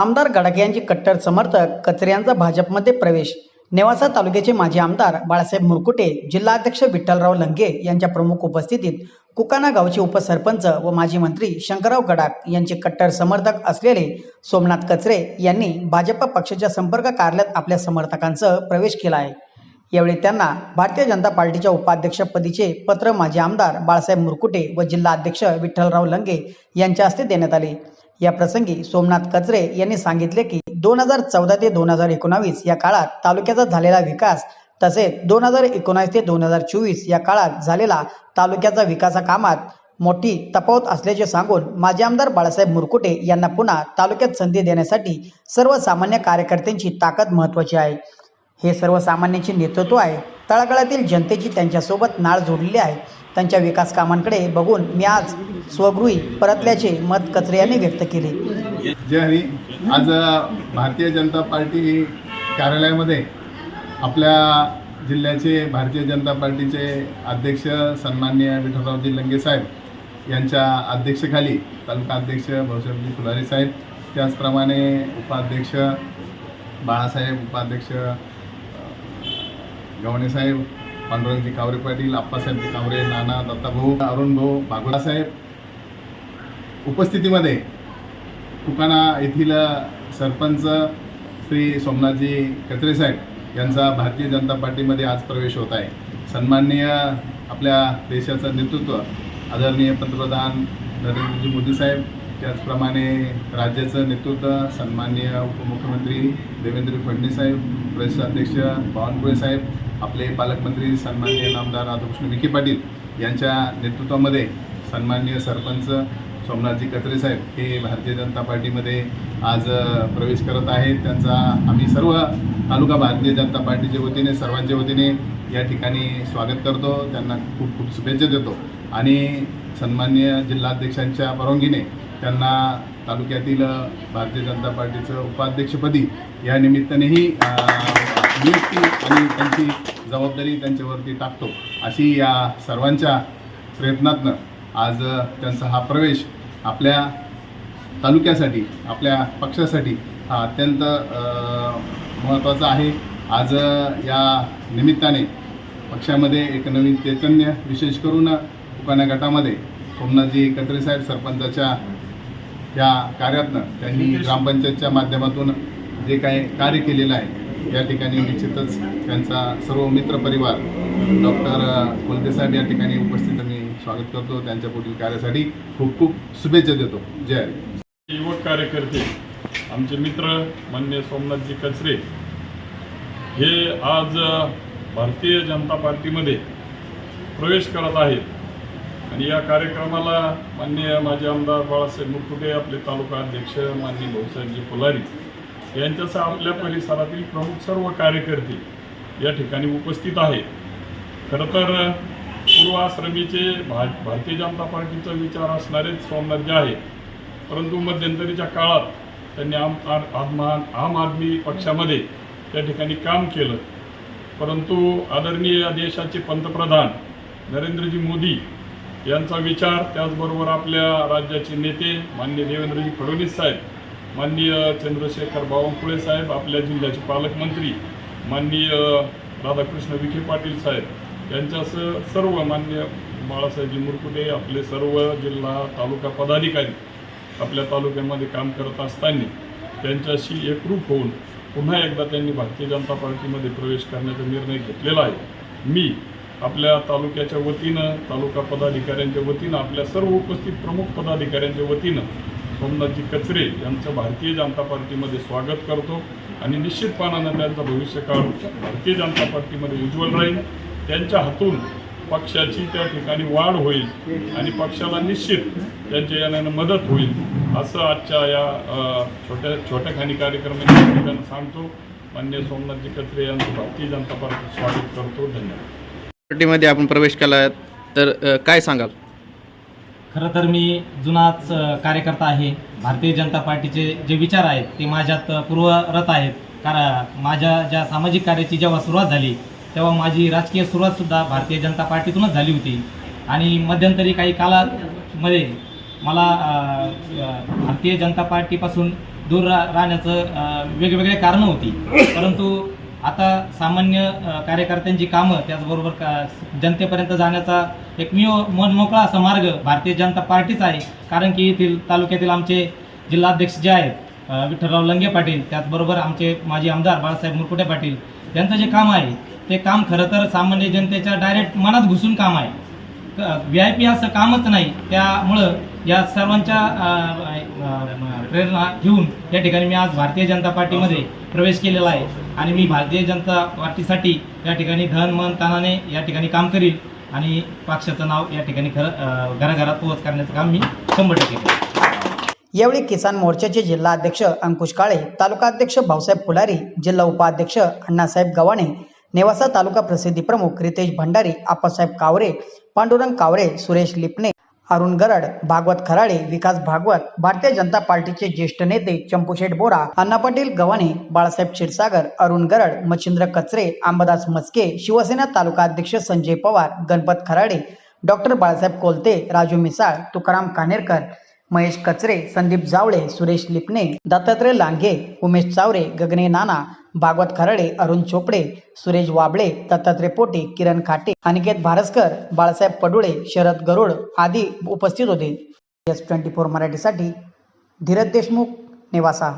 आमदार गडाखे यांचे कट्टर समर्थक कचऱ्यांचा भाजपमध्ये प्रवेश. नेवासा तालुक्याचे माजी आमदार बाळासाहेब मुरकुटे जिल्हाध्यक्ष विठ्ठलराव लंगे यांच्या प्रमुख उपस्थितीत कुकाना गावचे उपसरपंच व माजी मंत्री शंकरराव गडाख यांचे कट्टर समर्थक असलेले सोमनाथ कचरे यांनी भाजपा पक्षाच्या संपर्क कार्यालयात आपल्या समर्थकांसह प्रवेश केला आहे. यावेळी त्यांना भारतीय जनता पार्टीच्या उपाध्यक्षपदीचे पत्र माजी आमदार बाळासाहेब मुरकुटे व जिल्हाध्यक्ष विठ्ठलराव लंगे यांच्या हस्ते देण्यात आले. या प्रसंगी सोमनाथ कचरे यांनी सांगितले की दोन हजार चौदा ते दोन हजार एकोणावीस या काळात तालुक्याचा झालेला विकास तसेच दोन हजार एकोणावीस ते दोन हजार चोवीस या काळात झालेला तालुक्याचा विकासा कामात मोठी तफावत असल्याचे सांगून माजी आमदार बाळासाहेब मुरकुटे यांना पुन्हा तालुक्यात संधी देण्यासाठी सर्वसामान्य कार्यकर्त्यांची ताकद महत्त्वाची आहे. हे सर्वसामान्यांचे नेतृत्व आहे. तळागाळातील जनतेची त्यांच्यासोबत नाळ जोडलेली आहे. त्यांच्या विकास कामांकडे बघून मी आज स्वगृही परतल्याचे मत कचरे यांनी व्यक्त केले. जय आज भारतीय जनता पार्टी कार्यालयामध्ये आपल्या जिल्ह्याचे भारतीय जनता पार्टीचे अध्यक्ष सन्माननीय विठ्ठलरावजी लंगे साहेब यांच्या अध्यक्षखाली तालुका अध्यक्ष भाऊसाहेबजी फुलारी साहेब त्याचप्रमाणे उपाध्यक्ष बाळासाहेब उपाध्यक्ष अ, साहेब पांडुरंगजी कावरे पाटील आप्पासाहेबजी कावरे नाना दत्ताभाऊ अरुण भाऊ भागवला उपस्थितीमध्ये तुकाना येथील सरपंच श्री सोमनाथजी कचरे साहेब यांचा भारतीय जनता पार्टीमध्ये आज प्रवेश होत आहे. सन्माननीय आपल्या देशाचं नेतृत्व आदरणीय पंतप्रधान नरेंद्रजी मोदी साहेब त्याचप्रमाणे राज्याचं नेतृत्व सन्माननीय उपमुख्यमंत्री देवेंद्र फडणवीस साहेब प्रदेशाध्यक्ष बावनकुळे साहेब आपले पालकमंत्री सन्माननीय नामदार राधाकृष्ण विखे पाटील यांच्या नेतृत्वामध्ये सन्माननीय सरपंच सोमनाथजी कत्रे साहेब हे भारतीय जनता पार्टीमध्ये आज प्रवेश करत आहेत. त्यांचा आम्ही सर्व तालुका भारतीय जनता पार्टीच्या वतीने सर्वांच्या वतीने या ठिकाणी स्वागत करतो. त्यांना खूप खूप शुभेच्छा देतो. आणि सन्मान्य जिल्हाध्यक्षांच्या परवानगीने त्यांना तालुक्यातील भारतीय जनता पार्टीचं उपाध्यक्षपदी या निमित्तानेही नियुक्ती आणि त्यांची जबाबदारी त्यांच्यावरती टाकतो अशी या सर्वांच्या प्रयत्नातनं आज त्यांचा हा प्रवेश आपल्या तालुक्यासाठी आपल्या पक्षासाठी हा अत्यंत महत्त्वाचा आहे. आज या निमित्ताने पक्षामध्ये एक नवीन चैतन्य विशेष करून उकाना गटामध्ये सोमनाथजी कत्रे साहेब सरपंचाच्या या कार्यातनं त्यांनी ग्रामपंचायतच्या माध्यमातून जे काही कार्य केलेलं आहे या ठिकाणी निश्चितच त्यांचा सर्व मित्रपरिवार डॉक्टर कुलदेसाहेब या ठिकाणी उपस्थित मी स्वागत करतो. त्यांच्या पुढील कार्यासाठी खूप खूप शुभेच्छा देतो. जय हरी. युवक कार्यकर्ते आमचे मित्र मान्य सोमनाथजी कचरे हे आज भारतीय जनता पार्टीमध्ये प्रवेश करत आहेत. आणि या कार्यक्रमाला माननीय माजी आमदार बाळासाहेब मुकुटे आपले तालुका अध्यक्ष माननीय भाऊसाहेबजी फुलारी यांच्यासह आपल्या परिसरातील प्रमुख सर्व कार्यकर्ते या ठिकाणी उपस्थित आहेत. खरं तर पूर्वाश्रमीचे भा भारतीय जनता पार्टीचा विचार असणारेच सोमनाथ जे आहेत. परंतु मध्यंतरीच्या काळात त्यांनी आम आम आम आदमी पक्षामध्ये त्या ठिकाणी काम केलं. परंतु आदरणीय देशाचे पंतप्रधान नरेंद्रजी मोदी यांचा विचार त्याचबरोबर आपल्या राज्याचे नेते माननीय देवेंद्रजी फडणवीस साहेब माननीय चंद्रशेखर बावनकुळे साहेब आपल्या जिल्ह्याचे पालकमंत्री माननीय राधाकृष्ण विखे पाटील साहेब यांच्यासह सर्व मान्य बाळासाहेबजी मुरकुटे आपले सर्व जिल्हा तालुका पदाधिकारी आपल्या तालुक्यामध्ये काम करत असताना त्यांच्याशी एकरूप होऊन पुन्हा एकदा त्यांनी भारतीय जनता पार्टीमध्ये प्रवेश करण्याचा निर्णय घेतलेला आहे. मी आपल्या तालुक्याच्या वतीनं तालुका पदाधिकाऱ्यांच्या वतीनं आपल्या सर्व उपस्थित प्रमुख पदाधिकाऱ्यांच्या वतीनं सोमनाथजी कचरे यांचं भारतीय जनता पार्टीमध्ये स्वागत करतो. आणि निश्चितपणानं त्यांचा भविष्यकाळ भारतीय जनता पार्टीमध्ये उज्ज्वल राहील. त्यांच्या हातून पक्षाची त्या ठिकाणी वाढ होईल आणि पक्षाला निश्चित त्यांच्या यानं मदत होईल असं आजच्या या छोट्या छोट्या छोट्याखानी कार्यक्रमाने सांगतो. मान्य सोमनाथजी कचरे यांचं भारतीय जनता पार्टी स्वागत करतो. धन्यवाद. पार्टीमध्ये आपण प्रवेश केला तर अ, काय सांगाल? खरं तर मी जुनाच अ, कार्यकर्ता आहे. भारतीय जनता पार्टीचे जे विचार आहेत ते माझ्यात अ, पूर्वरत आहेत. कारण माझ्या ज्या सामाजिक कार्याची जेव्हा सुरुवात झाली तेव्हा माझी राजकीय सुरुवातसुद्धा भारतीय जनता पार्टीतूनच झाली होती. आणि मध्यंतरी काही काळामध्ये मला अ, अ, भारतीय जनता पार्टीपासून दूर रा राहण्याचं अ, वेगवेगळे कारणं होती. परंतु आता सामान्य कार्यकर्त्यांची कामं त्याचबरोबर का जनतेपर्यंत जाण्याचा एकमेव मनमोकळा असा मार्ग भारतीय जनता पार्टीच आहे. कारण की येथील तालुक्यातील आमचे जिल्हाध्यक्ष जे आहेत विठ्ठलराव लंगे पाटील त्याचबरोबर आमचे माजी आमदार बाळासाहेब मुरकुटे पाटील यांचं जे काम आहे ते काम खरं तर सामान्य जनतेच्या डायरेक्ट मनात घुसून काम आहे. व्ही आय पी असं कामच नाही. त्यामुळं या सर्वांच्या प्रेरणा घेऊन या ठिकाणी मी आज भारतीय जनता पार्टीमध्ये प्रवेश केलेला आहे. आणि मी भारतीय जनता पार्टीसाठी या ठिकाणी धन मन तानाने या ठिकाणी काम करील. आणि पक्षाचं नाव या ठिकाणी खरं घराघरात पोहोच करण्याचं काम मी शंभर टक्के यावेळी किसान मोर्चाचे जिल्हा अध्यक्ष अंकुश काळे तालुका अध्यक्ष भाऊसाहेब फुलारी जिल्हा उपाध्यक्ष अण्णासाहेब गव्हाणे नेवासा तालुका प्रसिद्धी प्रमुख रितेश भंडारी आप्पासाहेब कावरे पांडुरंग कावरे सुरेश लिपणे अरुण गरड भागवत खराळे विकास भागवत भारतीय जनता पार्टीचे ज्येष्ठ नेते चंपूशेठ बोरा अण्णा पाटील गव्हाणे बाळासाहेब क्षीरसागर अरुण गरड मच्छिंद्र कचरे अंबादास मस्के शिवसेना तालुका अध्यक्ष संजय पवार गणपत खराडे डॉक्टर बाळासाहेब कोलते राजू मिसाळ तुकाराम कानेरकर महेश कचरे संदीप जावळे सुरेश लिपणे दत्तात्रय लांघे उमेश चावरे गगने नाना भागवत खराडे अरुण चोपडे सुरेश वाबळे दत्तात्रय पोटे किरण खाटे अनिकेत भारसकर बाळासाहेब पडुळे शरद गरुड आदी उपस्थित होते. एस ट्वेंटी फोर मराठीसाठी धीरज देशमुख नेवासा.